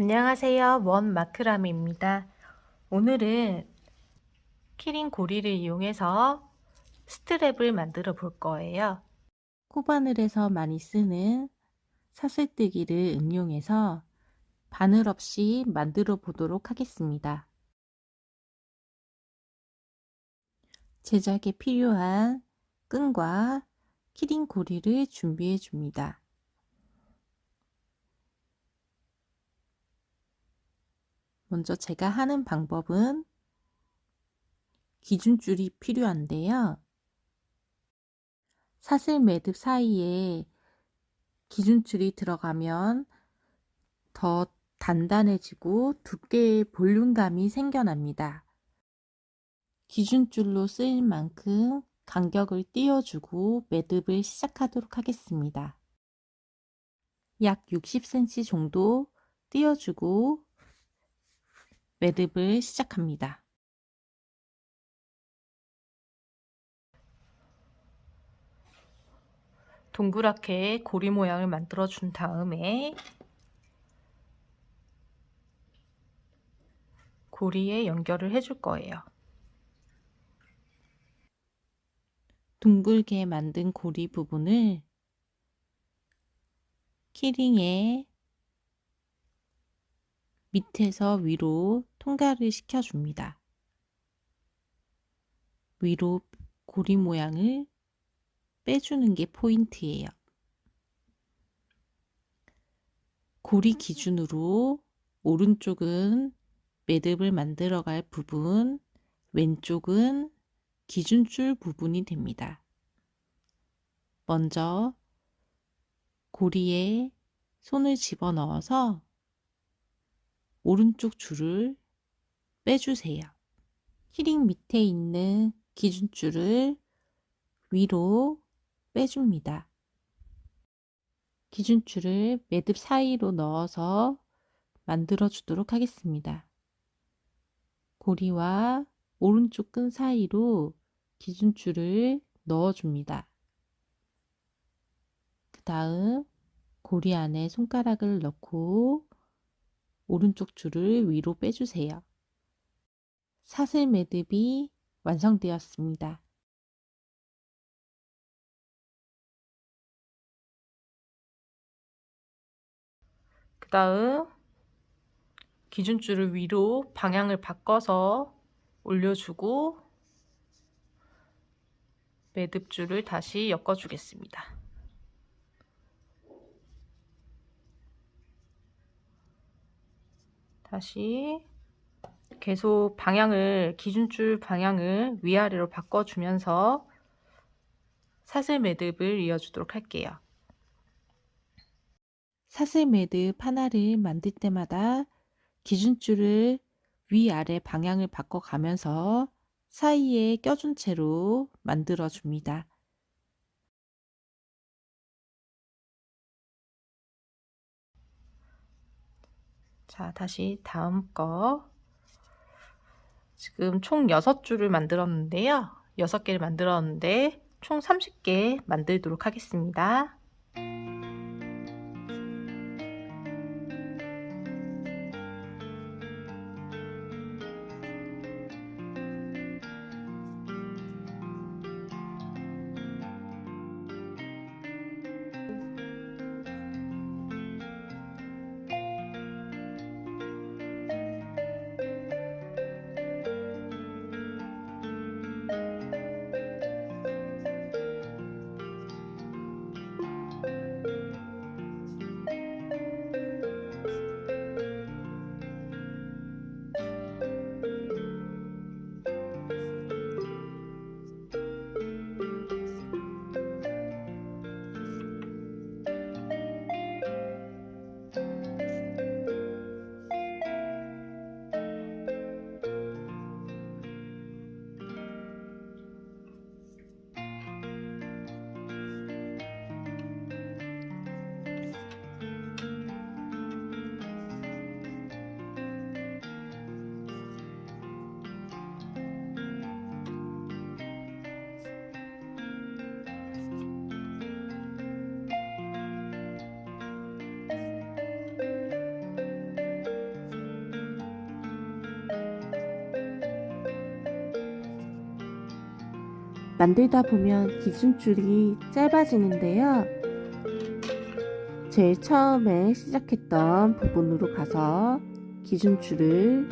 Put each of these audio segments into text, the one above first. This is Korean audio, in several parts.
안녕하세요. 원 마크람입니다. 오늘은 키링 고리를 이용해서 스트랩을 만들어 볼 거예요. 코바늘에서 많이 쓰는 사슬뜨기를 응용해서 바늘 없이 만들어 보도록 하겠습니다. 제작에 필요한 끈과 키링 고리를 준비해 줍니다. 먼저 제가 하는 방법은 기준줄이 필요한데요. 사슬 매듭 사이에 기준줄이 들어가면 더 단단해지고 두께의 볼륨감이 생겨납니다. 기준줄로 쓰일 만큼 간격을 띄워주고 매듭을 시작하도록 하겠습니다. 약 60cm 정도 띄워주고 매듭을 시작합니다. 동그랗게 고리 모양을 만들어 준 다음에 고리에 연결을 해줄 거예요. 둥글게 만든 고리 부분을 키링에 밑에서 위로 통과를 시켜줍니다. 위로 고리 모양을 빼주는 게 포인트예요. 고리 기준으로 오른쪽은 매듭을 만들어 갈 부분, 왼쪽은 기준줄 부분이 됩니다. 먼저 고리에 손을 집어 넣어서 오른쪽 줄을 빼주세요. 키링 밑에 있는 기준줄을 위로 빼줍니다. 기준줄을 매듭 사이로 넣어서 만들어 주도록 하겠습니다. 고리와 오른쪽 끈 사이로 기준줄을 넣어 줍니다. 그 다음 고리 안에 손가락을 넣고 오른쪽 줄을 위로 빼주세요. 사슬 매듭이 완성되었습니다. 그 다음 기준줄을 위로 방향을 바꿔서 올려주고 매듭줄을 다시 엮어주겠습니다. 다시 계속 방향을 기준줄 방향을 위아래로 바꿔주면서 사슬 매듭을 이어주도록 할게요. 사슬 매듭 하나를 만들 때마다 기준줄을 위아래 방향을 바꿔가면서 사이에 껴준 채로 만들어 줍니다. 자, 다시 다음 거. 지금 총 6줄을 만들었는데요. 6개를 만들었는데 총 30개 만들도록 하겠습니다. 만들다 보면 기준줄이 짧아지는데요. 제일 처음에 시작했던 부분으로 가서 기준줄을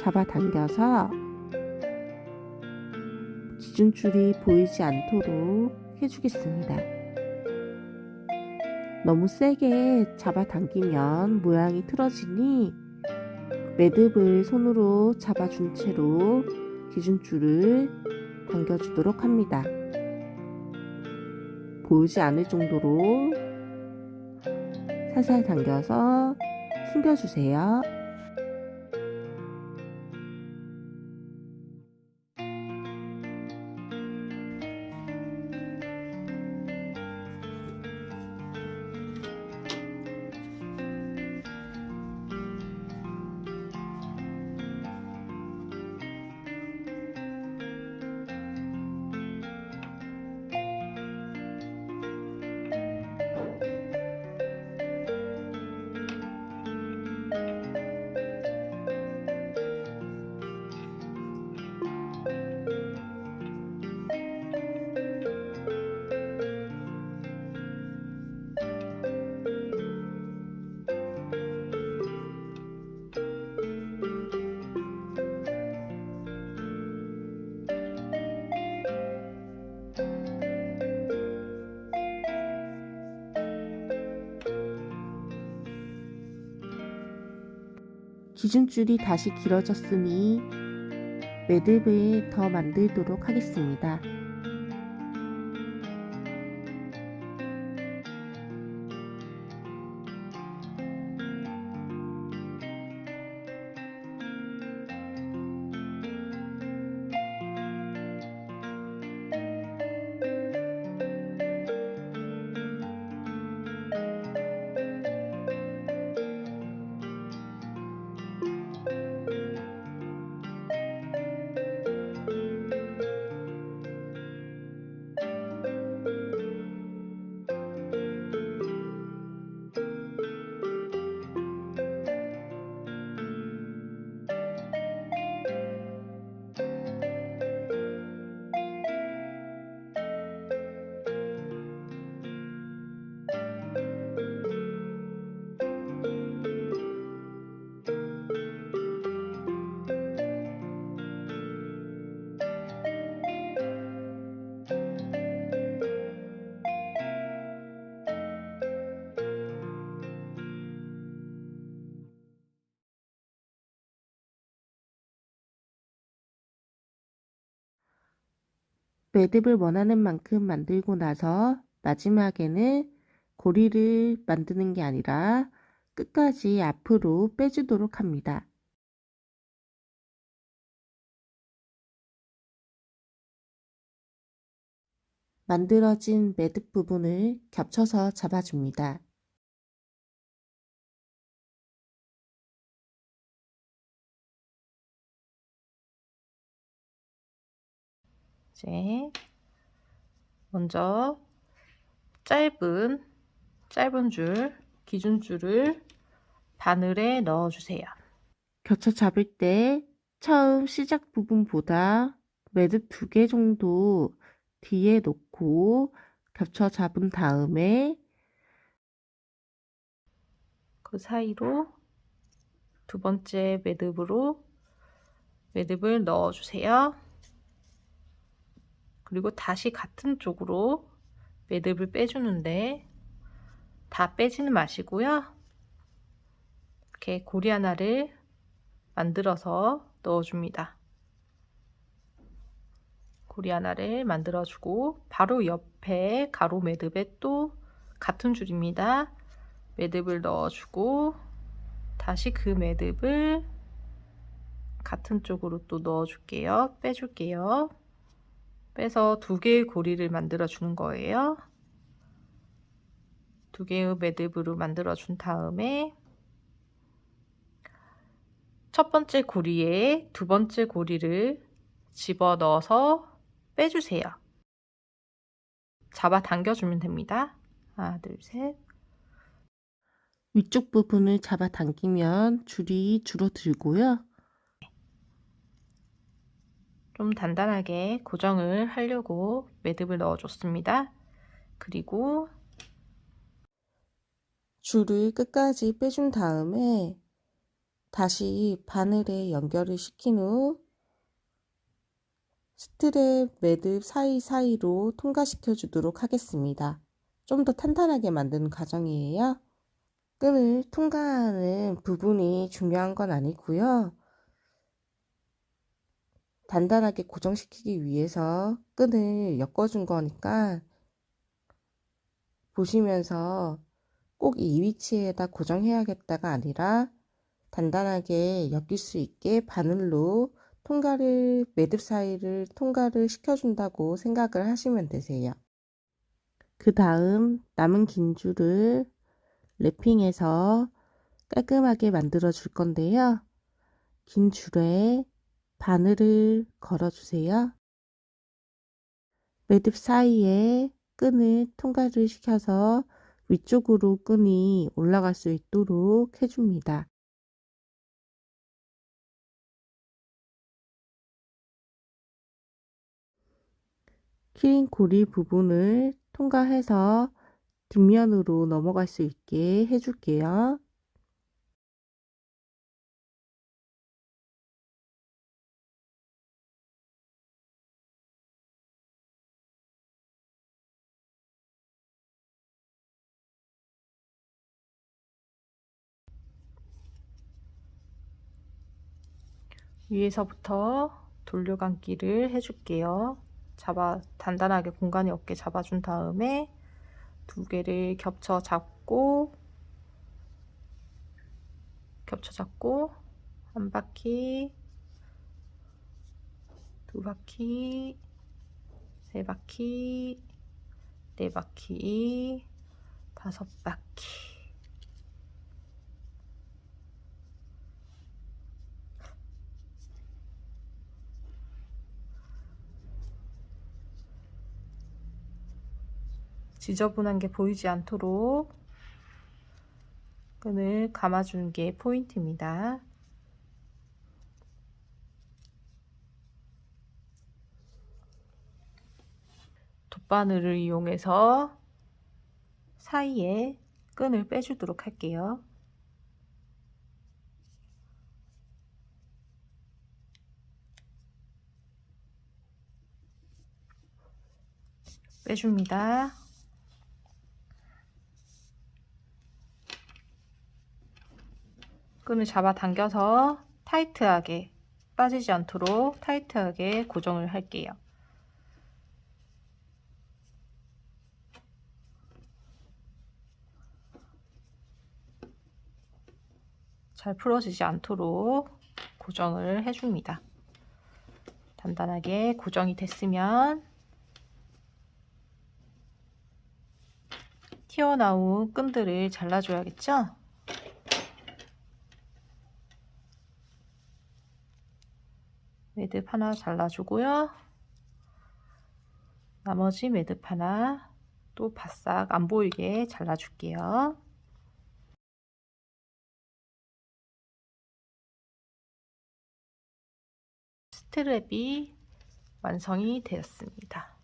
잡아당겨서 기준줄이 보이지 않도록 해주겠습니다. 너무 세게 잡아당기면 모양이 틀어지니 매듭을 손으로 잡아준 채로 기준줄을 당겨주도록 합니다. 보이지 않을 정도로 살살 당겨서 숨겨주세요. 기준줄이 다시 길어졌으니 매듭을 더 만들도록 하겠습니다. 매듭을 원하는 만큼 만들고 나서 마지막에는 고리를 만드는 게 아니라 끝까지 앞으로 빼주도록 합니다. 만들어진 매듭 부분을 겹쳐서 잡아줍니다. 이제 먼저 짧은 짧은 줄 기준줄을 바늘에 넣어주세요. 겹쳐 잡을 때 처음 시작 부분보다 매듭 두 개 정도 뒤에 놓고 겹쳐 잡은 다음에 그 사이로 두 번째 매듭으로 매듭을 넣어주세요. 그리고 다시 같은 쪽으로 매듭을 빼주는데 다 빼지는 마시고요. 이렇게 고리 하나를 만들어서 넣어줍니다. 고리 하나를 만들어주고 바로 옆에 가로 매듭에 또 같은 줄입니다. 매듭을 넣어주고 다시 그 매듭을 같은 쪽으로 또 넣어줄게요. 빼줄게요. 빼서 두 개의 고리를 만들어 주는 거예요. 두 개의 매듭으로 만들어 준 다음에 첫 번째 고리에 두 번째 고리를 집어 넣어서 빼주세요. 잡아 당겨주면 됩니다. 하나, 둘, 셋. 위쪽 부분을 잡아 당기면 줄이 줄어들고요. 좀 단단하게 고정을 하려고 매듭을 넣어줬습니다. 그리고 줄을 끝까지 빼준 다음에 다시 바늘에 연결을 시킨 후 스트랩 매듭 사이사이로 통과시켜 주도록 하겠습니다. 좀 더 탄탄하게 만드는 과정이에요. 끈을 통과하는 부분이 중요한 건 아니고요. 단단하게 고정시키기 위해서 끈을 엮어준 거니까 보시면서 꼭 이 위치에다 고정해야겠다가 아니라 단단하게 엮일 수 있게 바늘로 통과를 매듭 사이를 통과를 시켜준다고 생각을 하시면 되세요. 그 다음 남은 긴 줄을 랩핑해서 깔끔하게 만들어 줄 건데요. 긴 줄에 바늘을 걸어 주세요. 매듭 사이에 끈을 통과를 시켜서 위쪽으로 끈이 올라갈 수 있도록 해줍니다. 키링 고리 부분을 통과해서 뒷면으로 넘어갈 수 있게 해줄게요. 위에서부터 돌려감기를 해줄게요. 잡아 단단하게 공간이 없게 잡아준 다음에 두 개를 겹쳐 잡고 겹쳐 잡고 한 바퀴 두 바퀴 세 바퀴 네 바퀴 다섯 바퀴 지저분한 게 보이지 않도록 끈을 감아주는 게 포인트입니다. 돗바늘을 이용해서 사이에 끈을 빼주도록 할게요. 빼줍니다. 끈을 잡아 당겨서 타이트하게 빠지지 않도록 타이트하게 고정을 할게요. 잘 풀어지지 않도록 고정을 해줍니다. 단단하게 고정이 됐으면 튀어나온 끈들을 잘라줘야겠죠? 매듭 하나 잘라주고요. 나머지 매듭 하나 또 바싹 안 보이게 잘라줄게요. 스트랩이 완성이 되었습니다.